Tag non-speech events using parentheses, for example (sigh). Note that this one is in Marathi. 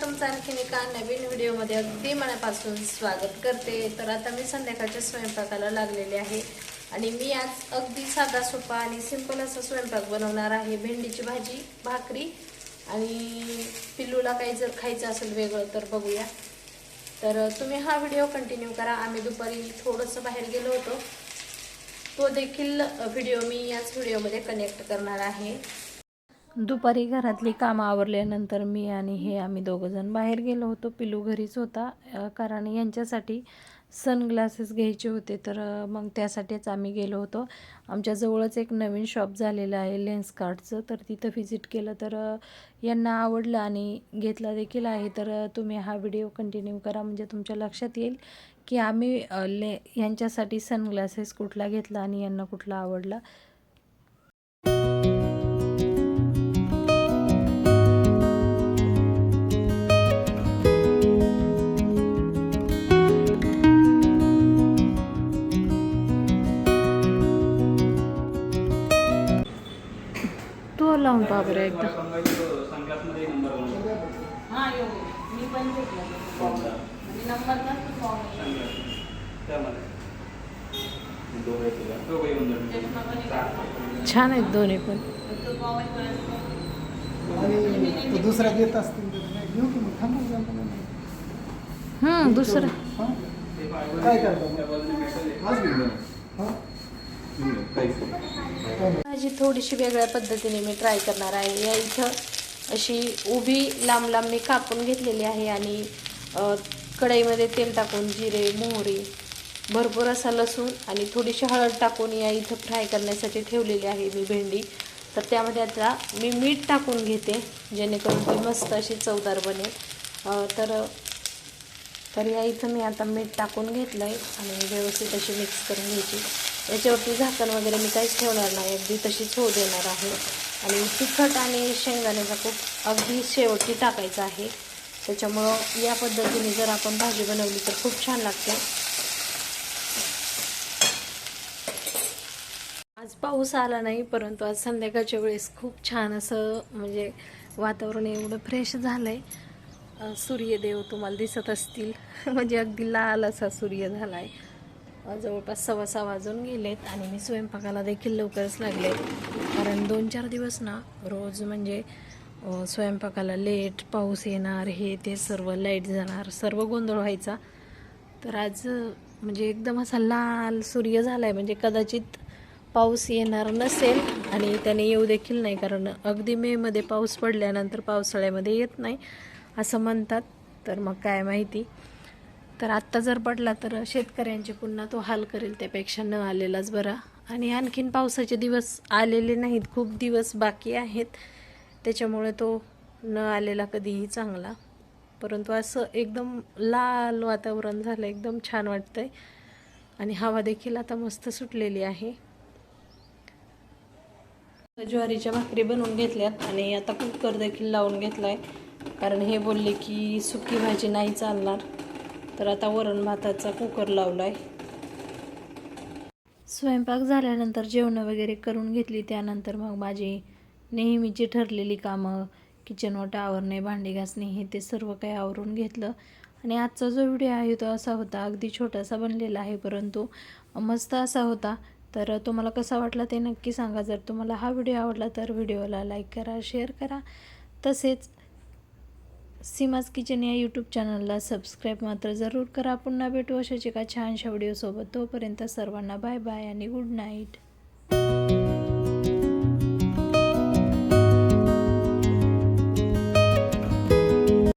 तुमचं आणखीन एका नवीन व्हिडिओमध्ये अगदी मनापासून स्वागत करते. तर आता मी संध्याकाळच्या स्वयंपाकाला लागलेले आहे आणि मी आज अगदी साधा सोपा आणि सिंपल असा स्वयंपाक बनवणार आहे. भेंडीची भाजी भाकरी आणि पिल्लूला काही जर खायचं असेल वेगळं तर बघूया. तर तुम्ही हा व्हिडिओ कंटिन्यू करा. आम्ही दुपारी थोडंसं बाहेर गेलो होतो. तो देखील व्हिडिओ मी याच व्हिडिओमध्ये कनेक्ट करणार आहे. दुपारी घरातली कामं आवरल्यानंतर मी आणि हे आम्ही दोघंजण बाहेर गेलो होतो. पिलू घरीच होता कारण यांच्यासाठी सनग्लासेस घ्यायचे होते. तर मग त्यासाठीच आम्ही गेलो होतो. आमच्याजवळच एक नवीन शॉप झालेलं आहे लेन्स कार्डचं तर तिथं व्हिजिट केलं तर यांना आवडलं आणि घेतला देखील आहे. तर तुम्ही हा व्हिडिओ कंटिन्यू करा. म्हणजे तुमच्या लक्षात येईल की आम्ही ले यांच्यासाठी सनग्लासेस कुठला घेतला आणि यांना कुठला आवडला. लावून पहा बरं एकदा. हा छान आहेत दोन्ही पण. दुसरा देत असतील दुसरं. हां? काय करता भाजी थोडीशी वेगळ्या पद्धतीने मी ट्राय करणार आहे. या इथं अशी उभी लांब लांब मी कापून घेतलेली आहे आणि कढईमध्ये तेल टाकून जिरे मोहरी भरपूर असा लसूण आणि थोडीशी हळद टाकून या इथं फ्राय करण्यासाठी ठेवलेली आहे मी भेंडी. तर त्यामध्ये आता मी मीठ टाकून घेते जेणेकरून ती मस्त अशी चवदार बनेल. तर तर या इथं मी आता मीठ टाकून घेतलं आहे आणि व्यवस्थित अशी मिक्स करून घ्यायची. याच्यावरती झाकण वगैरे मी काहीच ठेवणार नाही. अगदी तशीच होऊ देणार आहे. आणि तिखट आणि शेंगदाण्याचा खूप अगदी शेवटी टाकायचा आहे. त्याच्यामुळं या पद्धतीने जर आपण भाजी बनवली तर खूप छान लागते. आज पाऊस आला नाही परंतु आज संध्याकाळच्या वेळेस खूप छान असं म्हणजे वातावरण एवढं फ्रेश झालं आहे सूर्यदेव तुम्हाला दिसत असतील. (laughs) म्हणजे अगदी लाल असा सूर्य झाला आहे जवळपास सव्वा सहा वाजून गेलेत आणि मी स्वयंपाकाला देखील लवकरच लागले. कारण दोन चार दिवस ना रोज म्हणजे स्वयंपाकाला लेट पाऊस येणार हे ते सर्व लाइट जाणार सर्व गोंधळ व्हायचा. तर आज म्हणजे एकदम असा लाल सूर्य झाला आहे म्हणजे कदाचित पाऊस येणार नसेल आणि त्याने येऊ देखील नाही. कारण अगदी मेमध्ये पाऊस पडल्यानंतर पावसाळ्यामध्ये येत नाही. असं म्हणतात तर मग काय माहिती? तर आत्ता जर पडला तर शेतकऱ्यांचे पुन्हा तो हाल करेल त्यापेक्षा न आलेलाच बरा. आणि आणखीन पावसाचे दिवस आलेले नाहीत खूप दिवस बाकी आहेत. त्याच्यामुळे तो न आलेला कधीही चांगला. परंतु असं एकदम लाल वातावरण झालं एकदम छान वाटतंय. आणि हवा देखील आता मस्त सुटलेली आहे. ज्वारीच्या भाकरी बनवून घेतल्यात आणि आता कुकर देखील लावून घेतला आहे कारण हे बोलले की सुकी भाजी नाही चालणार. तर आता वरण भाताचा कुकर लावलाय. स्वयंपाक झाल्यानंतर जेवणं वगैरे करून घेतली त्यानंतर मग माझी नेहमीची ठरलेली कामं किचन ओटा आवरणे भांडी घासणे हे ते सर्व काही आवरून घेतलं. आणि आजचा जो व्हिडिओ आहे तो असा होता अगदी छोटासा बनलेला आहे परंतु मस्त असा होता. तर तुम्हाला कसा वाटला ते नक्की सांगा. जर तुम्हाला हा व्हिडिओ आवडला तर व्हिडिओला लाईक करा शेअर करा. तसेच सीमाज किचन या यूट्यूब चॅनलला सबस्क्राईब मात्र जरूर करा. पुन्हा भेटू अशाच एका छानशा व्हिडिओसोबत तोपर्यंत सर्वांना बाय बाय आणि गुड नाईट